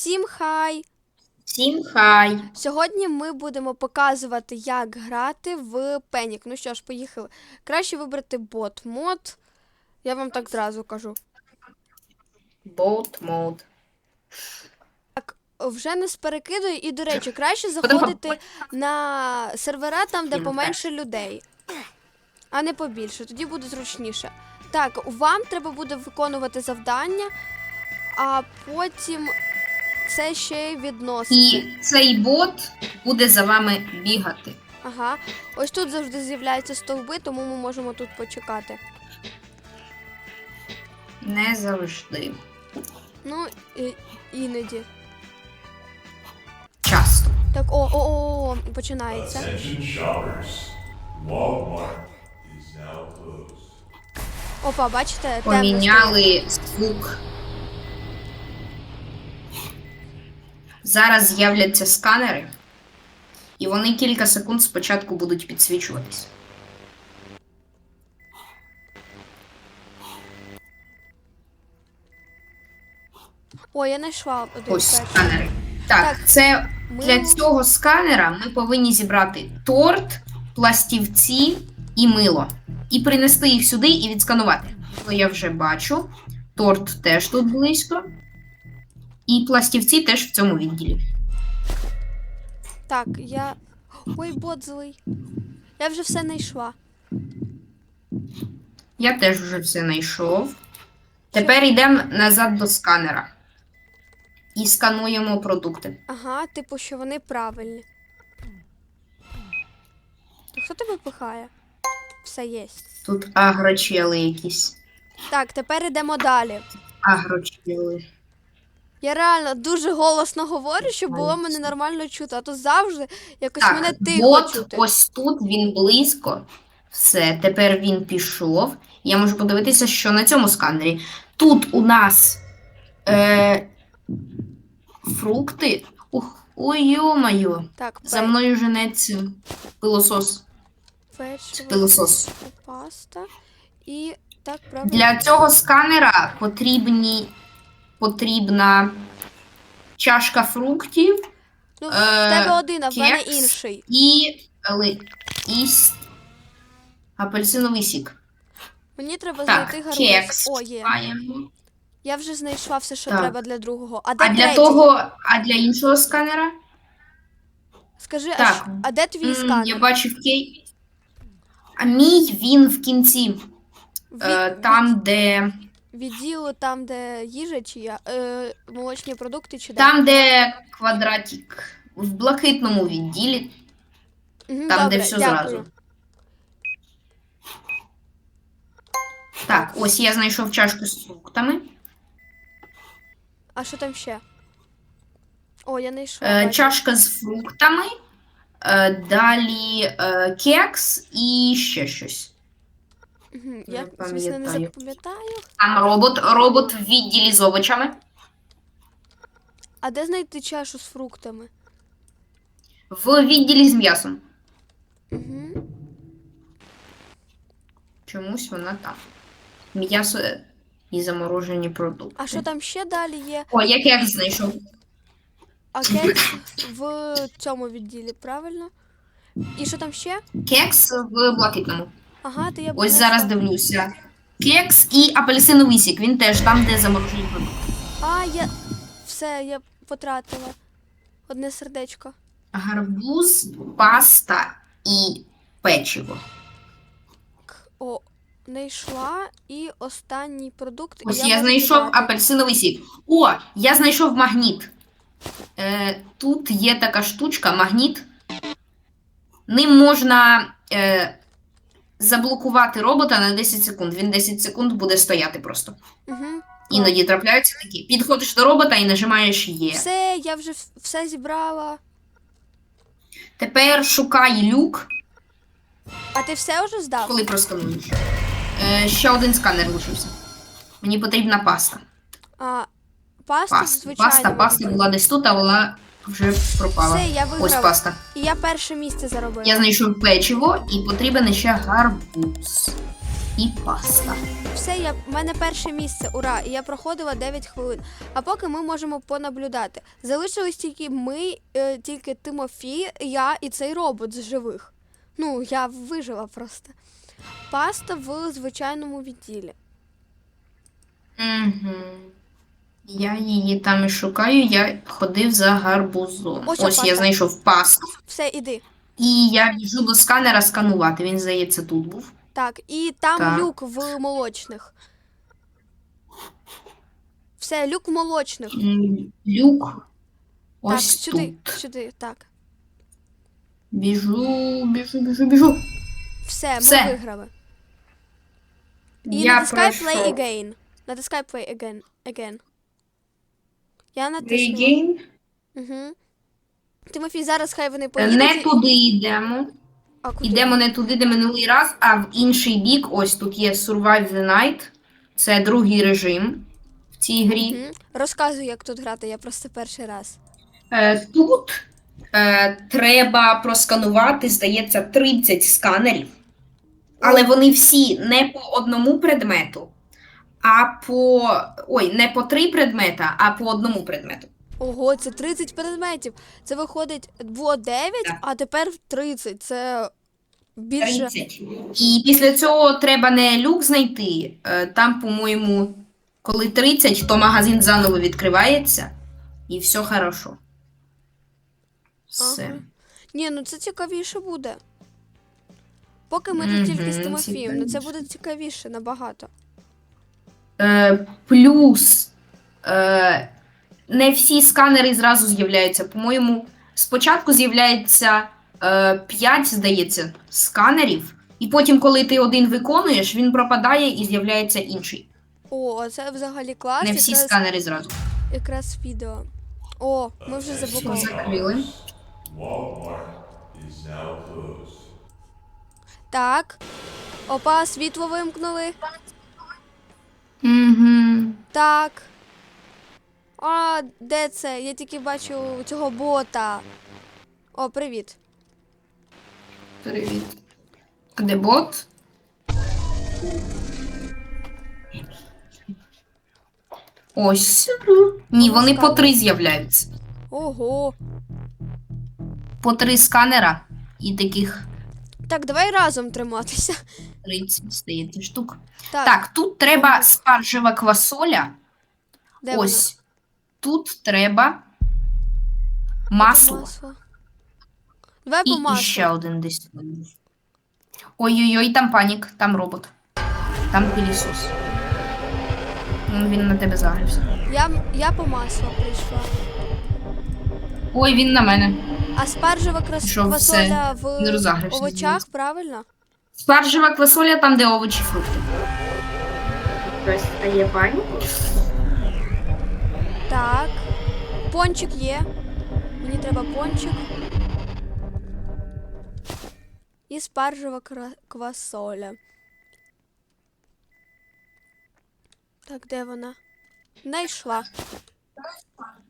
Всім хай! Всім хай! Сьогодні ми будемо показувати, як грати в Пенік. Ну що ж, поїхали. Краще вибрати бот мод. Я вам так зразу кажу. Болт мод. Так, вже не перекидую. І, до речі, краще заходити на сервера там, де поменше людей, а не побільше. Тоді буде зручніше. Так, вам треба буде виконувати завдання, а потім це ще й відносити. І цей бот буде за вами бігати. Ага. Ось тут завжди з'являються стовби, тому ми можемо тут почекати. Не завжди. Ну, і, іноді. Часто. Так, о, о, о, о, починається. Опа, бачите. Поміняли звук. Зараз з'являться сканери, і вони кілька секунд спочатку будуть підсвічуватись. О, я знайшла один Ось перший. сканери. Так, Так, це ми- для цього сканера ми повинні зібрати торт, пластівці і мило. І принести їх сюди і відсканувати. То я вже бачу. Торт теж тут близько. І пластівці теж в цьому відділі. Так, я. Ой, бот злий. Я вже все знайшла. Я теж вже все знайшов. Тепер йдемо назад до сканера. І скануємо продукти. Ага, типу, що вони правильні. Так, Хто тебе пихає? Все є. Тут агрочели якісь. Так, тепер йдемо далі. Агрочели. Я реально дуже голосно говорю, щоб було мене нормально чути, а то завжди якось Так, мене тихо бот чути. ось тут, він близько. Все, тепер він пішов. Я можу подивитися, що на цьому сканері. Тут у нас е, фрукти. Ух, ой, йо-моє. Так, За мною женеться пилосос. печиво, пилосос. паста і так правильно. Для цього сканера потрібні, потрібна чашка фруктів Ну, в е, тебе один, а в мене кекс. інший. і, і апельсиновий сік. Мені треба Так, знайти гарбуз. кекс. О, є. Я вже знайшла все, що Так. треба для другого. А де А для того, а для іншого сканера? Скажи, а, що- а де твій М, сканер? Я бачив кей. А мій він в кінці. Від, Е, там, де. Відділу там, де їжа чи я, е, молочні продукти чи? Там, де квадратик. В блакитному відділі. Мгм, Там, добре, де все дякую. зразу. Так, ось я знайшов чашку з фруктами. А що там ще? О, я знайшла. Е, бачу. чашка з фруктами. Е, далі е, кекс і ще щось. Мгм, Я, звісно, не пам'ятаю. запам'ятаю. Там робот, робот в відділі з овочами. А де знайти чашу з фруктами? В відділі з м'ясом. Угу. Чомусь вона там. М'ясо і заморожені продукти. А що там ще далі є? О, я кекс знайшов. А кекс в цьому відділі, правильно? І що там ще? Кекс в блакитному. Ага, то я Ось зараз дивлюся. Кекс і апельсиновий сік. Він теж там, де заморожені продукти. А, я. Все, я потратила. Одне сердечко. Гарбуз, паста і печиво. О, знайшла. І останній продукт. Ось я я знайшов додати. апельсиновий сік. О, я знайшов магніт. Е, тут є така штучка, магніт. Ним можна е, заблокувати робота на 10 секунд. Він 10 секунд буде стояти просто. Угу. Іноді трапляються такі. Підходиш до робота і нажимаєш є. Все, я вже все зібрала. Тепер шукай люк, А ти все вже здав? коли проскануєш. Е, ще один сканер лишився. Мені потрібна паста. А, паста, Паста, звичайно. паста, паста була десь тут, а вона вже пропала. Все, я Ось паста. І я перше місце заробила. Я знайшов печиво і потрібен ще гарбуз. і паста. Все, я, в мене перше місце, ура! І я проходила 9 хвилин. А поки ми можемо понаблюдати. Залишились тільки ми, е, тільки Тимофій, я і цей робот з живих. Ну, я вижила просто. Паста в звичайному відділі. Угу. Я її там і шукаю, я ходив за гарбузом. Ось Ось, я паста. знайшов пасту. Все, іди. І я біжу до сканера сканувати. Він, здається, тут був. Так, і там Так. люк в молочних. Все, люк в молочних. М, Люк. Ось так, сюди, тут. сюди, так. Біжу, біжу, біжу, біжу. Все, Все. виграли. І я натискай play again. Натискай play again. again. Я Play натиснула. Угу. Тимофій, зараз хай вони поїдуть. Не туди йдемо. А куди? Ідемо не туди, де минулий раз, а в інший бік. Ось тут є Survive the Night. Це другий режим в цій грі. Мгм. Розказуй, як тут грати, я просто перший раз. Е, тут е, треба просканувати, здається, 30 сканерів. Але вони всі не по одному предмету, а по. Ой, не по три предмета, а по одному предмету. Ого, це 30 предметів. Це виходить, було 9, Так. а тепер 30. Це більше. 30. І після цього треба не люк знайти. е, Там, по-моєму, коли 30, то магазин заново відкривається, і все хорошо. Все. Ага. Ні, ну це цікавіше буде. Поки ми тут тільки з Мгм, Тимофієм, ну це цікавіше. буде цікавіше набагато. Е, плюс е, не всі сканери зразу з'являються. По-моєму, спочатку з'являється е, 5, здається, сканерів, і потім, коли ти один виконуєш, він пропадає і з'являється інший. О, це взагалі клас. Не всі якраз, сканери зразу. якраз відео. О, ми вже заблокували. закрили? Так. Опа, світло вимкнули. Угу. Так. А, де це? Я тільки бачу цього бота. О, привіт. Привіт. А де бот? Ось. Ні, вони по три з'являються. Ого. По три сканера і таких Так, давай разом триматися. 30 здається штук. Так, Так, тут треба спаржева квасоля. де Ось. Тут треба вона? масло. Масло. Давай по і ще один десь. Ой-ой-ой, там панік, там робот. Там пилісос. Ну, Він на тебе загрився. Я, я по маслу прийшла. Ой, він на мене. А спаржева крас... Що, квасоля Не в овочах, правильно? Спаржева квасоля там, де овочі, фрукти. Хтось стає паніку. Так. Пончик є. Мені треба пончик. І спаржева кра- квасоля. Так, де вона? Знайшла.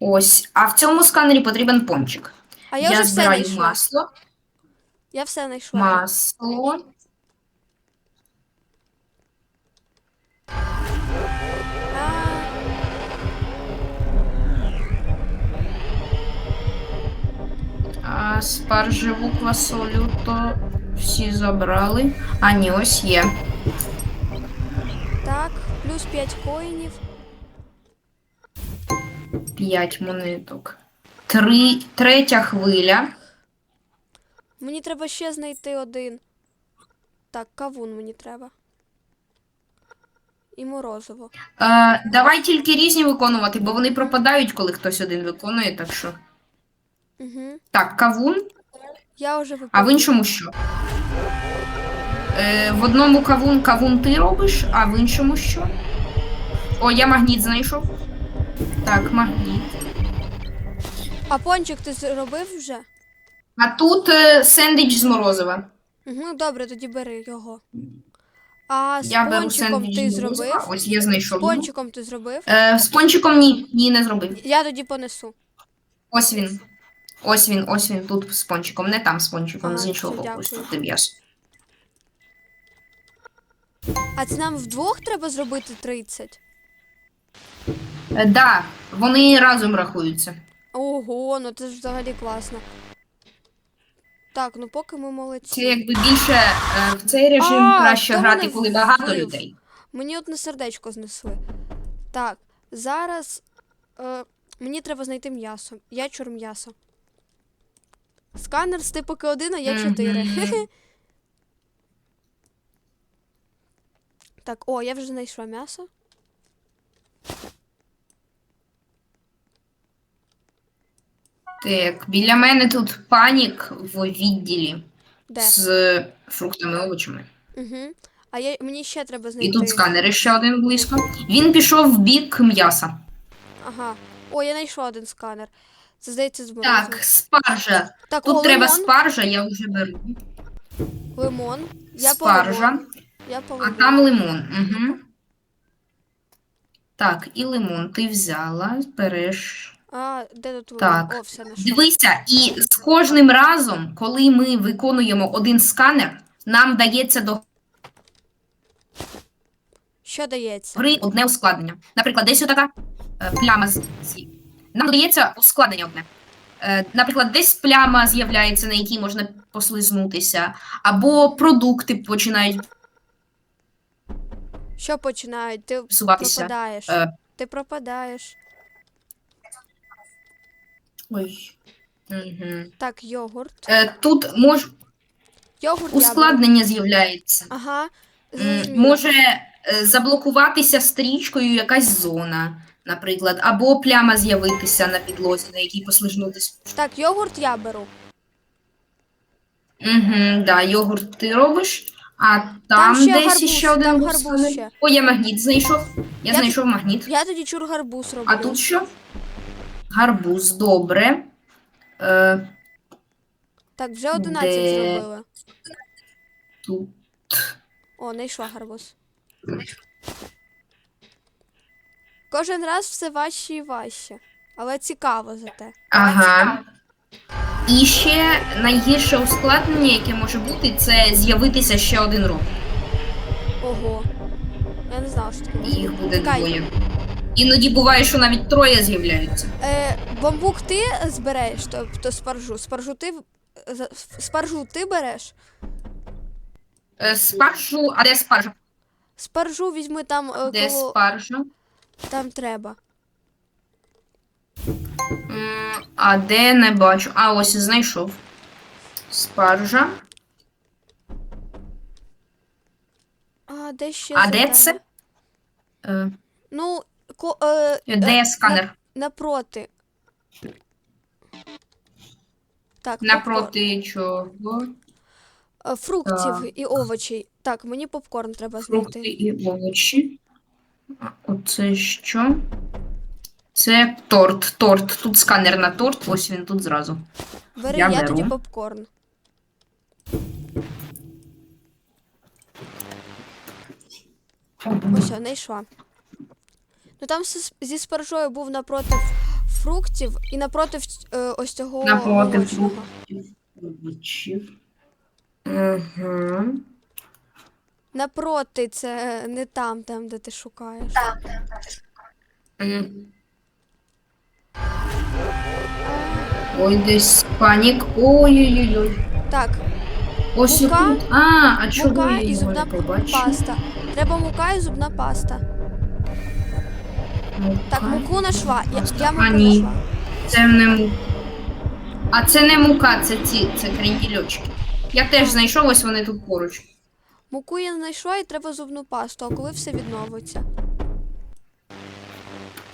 Ось. А в цьому сканері потрібен пончик. А я, вже все збираю знайшла. масло. Я все знайшла. Масло. А спаржеву квасолю то всі забрали. А ні, ось є. так, плюс 5 коїнів. 5 монеток. Три, третя хвиля. Мені треба ще знайти один. Так, кавун мені треба. І морозиво. Е, давай тільки різні виконувати, бо вони пропадають, коли хтось один виконує, так що. Угу. Так, кавун, Я вже а в іншому що? Е, в одному кавун кавун ти робиш, а в іншому що? О, я магніт знайшов. Так, магніт. А пончик ти зробив вже? А тут е, сендвіч з морозива. Угу, добре, тоді бери його. А з Я беру пончиком сендвіч ти з морозива. зробив? Ось я знайшов. З його. пончиком ти зробив? Е, з пончиком ні, ні, не зробив. Я тоді понесу. Ось він. Ось він, ось він тут з пончиком. Не там з пончиком, Ага, з іншого все, боку. Ось дякую. тут де м'ясо. А це нам вдвох треба зробити 30? Е, да, вони разом рахуються. Ого, ну це ж взагалі класно. Так, ну поки ми молодці. Це якби більше е, в цей режим А, краще грати, мене коли багато вбив? людей. Мені одне сердечко знесли. Так, зараз е, мені треба знайти м'ясо. Я чур м'ясо. Сканер з типу К1, а я 4. Так, о, я вже знайшла м'ясо. Так, біля мене тут панік в відділі Де? з фруктами овочами. Угу. А я, мені ще треба знайти. І тут сканери ще один близько. Він пішов в бік м'яса. Ага. О, я знайшла один сканер. Це здається з Так, спаржа. Так, Тут о, треба лимон. спаржа, я вже беру. Лимон. Я по Спаржа. Я по А там лимон. Угу. Так, і лимон ти взяла, береш. А, де тут лимон? Так. О, все знайшла. Дивися, і з кожним разом, коли ми виконуємо один сканер, нам дається до Що дається? гри одне ускладнення. Наприклад, десь отака е, пляма з. з- Нам дається ускладнення одне. Е, Наприклад, десь пляма з'являється, на якій можна послизнутися, або продукти починають Що починають? Ти псуватися. пропадаєш. Е. Ти пропадаєш. Ой. Угу. Так, йогурт. Е, Тут мож... Йогурт яблуко. ускладнення з'являється. Ага. М, зрозуміла. Може заблокуватися стрічкою якась зона, наприклад, або пляма з'явитися на підлозі, на якій послизнутися. Так, йогурт я беру. Угу, да, йогурт ти робиш, а там, ще десь гарбуз, ще один там гарбуз ще. О, я магніт знайшов. Я, Я знайшов магніт. Я тоді чур гарбуз роблю. А тут що? Гарбуз, добре. Е, Так, вже 11 Де? зробили. тут. О, знайшла гарбуз. Кожен раз все важче і важче. Але цікаво зате. Ага. І ще найгірше ускладнення, яке може бути, це з'явитися ще один роб. Ого. Я не знала, що таке. І їх буде Чекай, двоє. Іноді буває, що навіть троє з'являються. Е, бамбук ти збереш, тобто спаржу. Спаржу ти за- спаржу ти береш. Е, Спаржу, а де спаржа? Спаржу візьми там, е, Де коло... спаржа? там треба. М, А де не бачу. А, ось знайшов. Спаржа. А де ще А де завдання? це? Е, Ну, ко, е, Де е, сканер? Напроти. Так, попкорн. Напроти чого? Е, Фруктів Так. і овочей. Так, мені попкорн треба Фрукти знайти. і овочі. Оце що? Це торт. Торт. Тут сканер на торт, ось він тут зразу. Бери, я я, беру. тоді попкорн. Ось, я знайшла. Ну там зі спаржою був напроти фруктів і напроти е, ось цього Напроти овочного. фруктів. Овочів. Угу. Напроти, це не там, там, де ти шукаєш. Ой, десь панік. Ой-ой-ой. Так, Ось Мука, тут. А, а чого мука я і зубна паста. Треба мука і зубна паста. Так, Мука. муку нашла. Я, я А, муку ні. нашла. Це не мука. А це не мука, це ці, це крендільочки. Я теж знайшов, ось вони тут поруч. Муку я знайшла і треба зубну пасту, а коли все відновиться.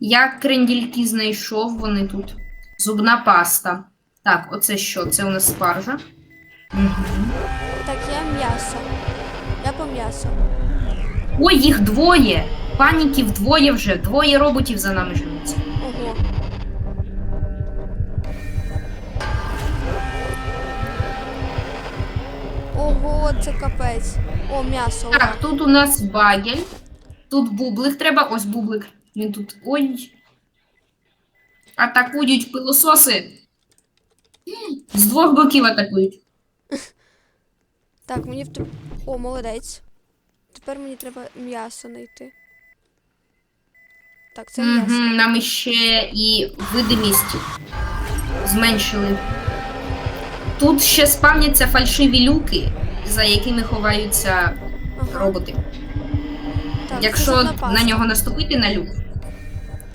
Я крендільки знайшов, вони тут. Зубна паста. Так, оце що? Це у нас спаржа. Угу. Так, я м'ясо. Я по м'ясу. Ой, їх двоє! Паніків двоє вже, двоє роботів за нами женуться. Ого, це капець. О, м'ясо. Так, тут у нас багель. Тут бублик треба. Ось бублик. Він тут. Ой. Атакують пилососи. З двох боків атакують. Так, мені в О, молодець. Тепер мені треба м'ясо знайти. Так, це м'ясо. нам ще і видимість зменшили. Тут ще спавняться фальшиві люки, за якими ховаються Ага. роботи. Так, Якщо на нього наступити на люк,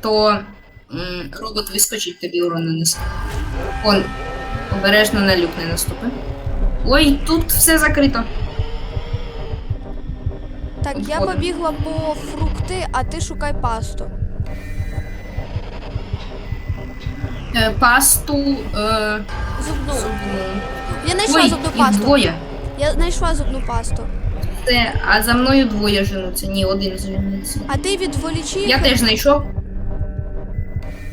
то м, робот вискочить тобі урон нанесе. Он, обережно на люк не наступи. Ой, тут все закрито. Так, я Обходимо. побігла по фрукти, а ти шукай пасту. Е, пасту. Е, Зубну. зубну. Я знайшла Ой, зубну їх пасту. двоє. Я знайшла зубну пасту. Це, а за мною двоє женуться. Ні, один жениться. А ти відволічи Я теж знайшов.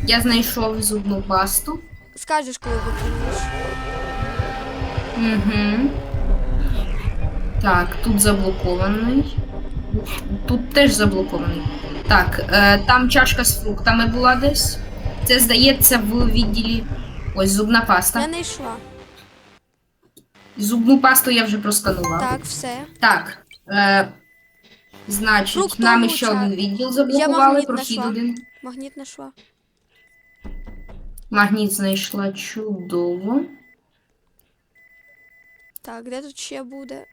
Я знайшов зубну пасту. скажеш, коли виконуєш. Угу. Так, тут заблокований. Тут теж заблокований. Так, е, там чашка з фруктами була десь. Це здається в відділі. Ось зубна Я паста. знайшла. Зубну пасту я вже просканував. Так, все. Так. Е, значить, Фруктову нам ще один відділ Я заблокували, магніт прохід знайшла. один. Магніт знайшла. Магніт знайшла чудово. Так, де тут ще буде?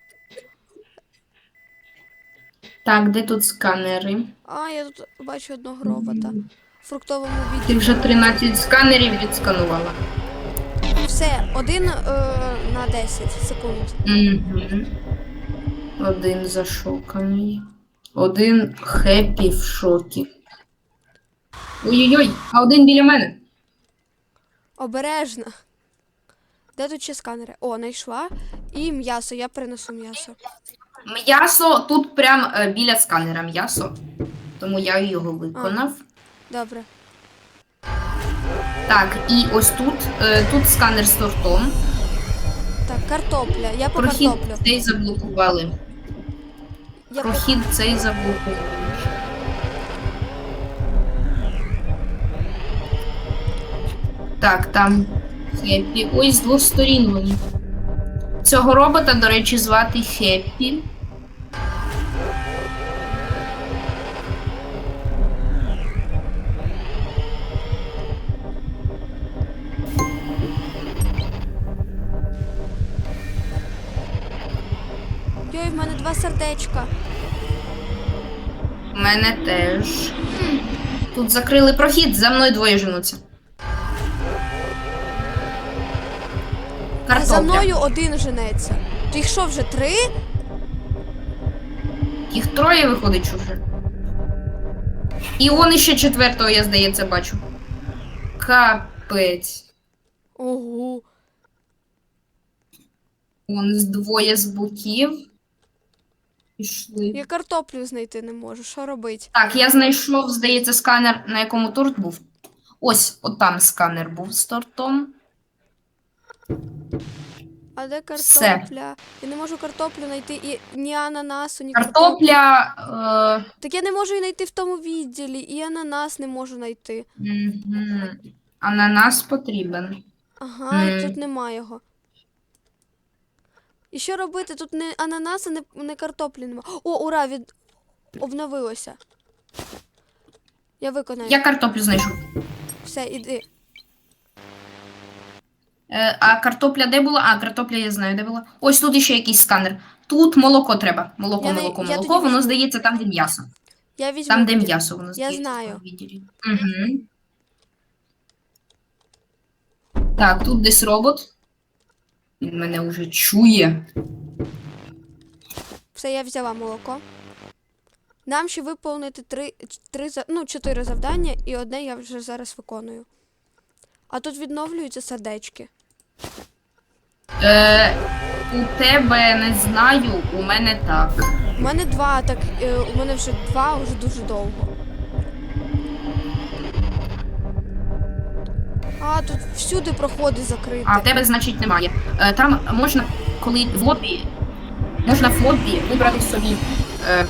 Так, де тут сканери? А, я тут бачу одного робота. В фруктовому Ти вже 13 сканерів відсканувала. Все, один е, на 10 секунд. Угу. Один зашоканий. Один хеппі в шокі. Ой-ой-ой, а один біля мене. Обережно. Де тут ще сканери? О, знайшла. І м'ясо, я принесу м'ясо. М'ясо тут прям е, біля сканера м'ясо. Тому я його виконав. Добре. Так, і ось тут. е, тут сканер з тортом. Так, картопля. Я по Прохід картоплю. цей заблокували. Я по... Прохід цей заблокували. Так, там Хеппі. Ой, з двох сторін вони. Цього робота, до речі, звати Хеппі. Сердечка. У мене теж. Тут закрили прохід, за мною двоє женуться. А за мною один женеться. То їх що вже три? Їх троє виходить вже. І он іще четвертого, я здається, бачу. Капець. Ого. Он з двоє з боків. Пішли. Я картоплю знайти не можу. Що робить? Так, я знайшов, здається, сканер, на якому торт був. Ось, от там сканер був з тортом. А де Все. картопля? Я не можу картоплю знайти і ні ананасу, ні картоплю. Картопля. Е, Так я не можу її знайти в тому відділі, і ананас не можу знайти. мгм. Ананас потрібен. Ага, і Мгм. тут нема його. І що робити? Тут не ананаса, не, не картоплі нема. О, ура, від... обновилося. Я виконаю. Я картоплю знайшов. Все, іди. Е, а картопля де була? А, картопля я знаю, де була. Ось тут ще якийсь сканер. Тут молоко треба. Молоко, Я не- молоко, я молоко. тоді Воно візьму. здається там, де м'ясо. Я візьму. Там, де тоді. м'ясо, воно здається. знаю. відділі. Угу. Так, тут десь робот. Він мене вже чує. Все, я взяла молоко. Нам ще виповнити три, три, ну, чотири завдання, і одне я вже зараз виконую. А тут відновлюються сердечки. Е, у тебе не знаю, у мене так. У мене два, так е, у мене вже два вже дуже довго. А, тут всюди проходи закриті. А в тебе, значить, немає. Е, там можна, коли в лобі, можна в лобі вибрати собі. Е,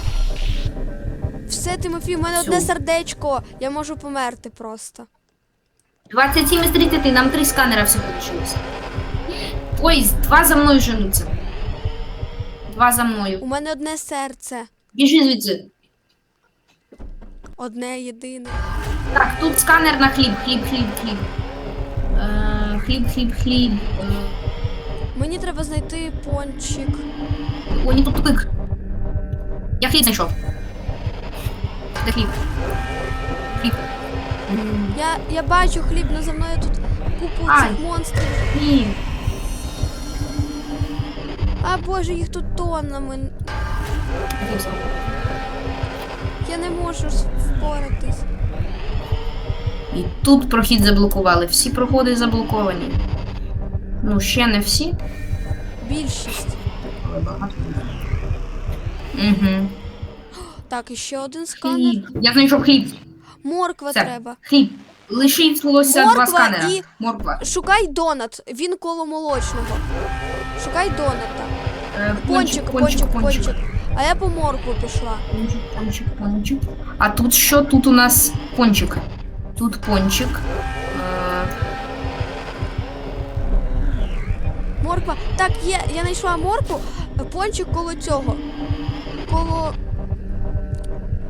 Все, Тимофій, у мене Всю. одне сердечко. Я можу померти просто. 27 із 30, нам три сканера всього лишилося. Ой, два за мною женуться. Два за мною. У мене одне серце. Біжи звідси. Одне єдине. Так, тут сканер на хліб, хліб, хліб, хліб. Е, хліб, хліб, хліб. Е, Мені треба знайти пончик. о, ні, тут тупик. Я хліб знайшов. Де хліб? Хліб. М, Я, я бачу хліб, але за мною тут купу Ай. цих монстрів. Хліб. А боже, їх тут тоннами. Хліб. Я не можу с- впоратись. І тут прохід заблокували. Всі проходи заблоковані. Ну, ще не всі, Більшість. але багато. Угу. Так, і ще один сканер. Хліб. Я знайшов хліб. Морква Все. треба. Хліб. Лишилося два Морква сканера. і- Морква. Шукай донат. Він коло молочного. Шукай доната. Е, Пончик, пончик, пончик. А я по моркву пішла. Пончик, пончик, пончик. А тут що? Тут у нас пончик. Тут пончик. Е, Морква. Так, є, я знайшла моркву. Пончик коло цього. Коло.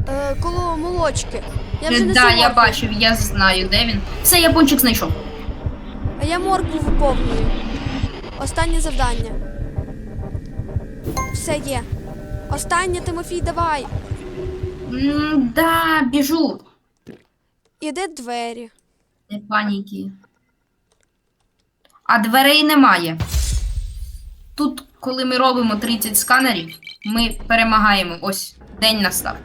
Е, коло молочки. Я вже да, я бачив, я знаю, де він. Все, я пончик знайшов. А я моркву виповнюю. Останнє завдання. Все є. Останнє, Тимофій, давай. М, да, біжу. Іде двері. Не паніки. А дверей немає. Тут, коли ми робимо 30 сканерів, ми перемагаємо. Ось, день настав.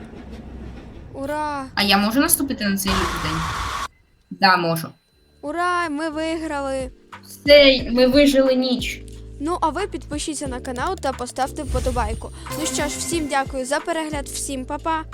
Ура! А я можу наступити на цей лютий день? Да, можу. Ура! Ми виграли! Все, ми вижили ніч. Ну, а ви підпишіться на канал та поставте вподобайку. Ну що ж, всім дякую за перегляд, всім па-па!